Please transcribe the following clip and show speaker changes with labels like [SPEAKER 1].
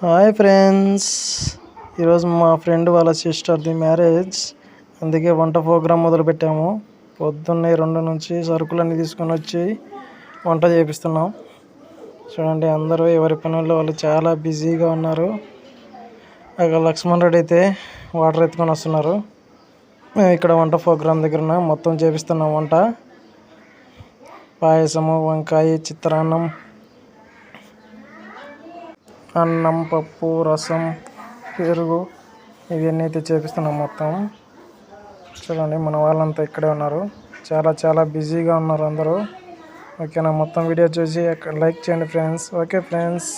[SPEAKER 1] Hi friends. ఈరోజు మా friend వాళ్ళ సిస్టర్ది మ్యారేజ్. అందుకే వంట ప్రోగ్రాం మొదలుపెట్టాము పొద్దున్నే రెండు నుంచి సరుకులన్నీ తీసుకొని వచ్చి వంట చేపిస్తున్నాం. చూడండి అందరూ ఎవరి పనుల్లో వాళ్ళు చాలా బిజీగా ఉన్నారు. అక్కడ లక్ష్మణ్ రెడ్డి అయితే వాటర్ ఎత్తుకొని వస్తున్నారు. మేము ఇక్కడ వంట ప్రోగ్రాం దగ్గర మొత్తం చేపిస్తున్నాం వంట. పాయసము వంకాయ చిత్రాన్నం అన్నం పప్పు రసం పెరుగు ఇవన్నీ అయితే చేపిస్తున్నాం మొత్తం. చూడండి మన వాళ్ళంతా ఇక్కడే ఉన్నారు. చాలా చాలా బిజీగా ఉన్నారు అందరూ. ఓకేనా? మొత్తం వీడియో చూసి లైక్ చేయండి ఫ్రెండ్స్. Okay friends.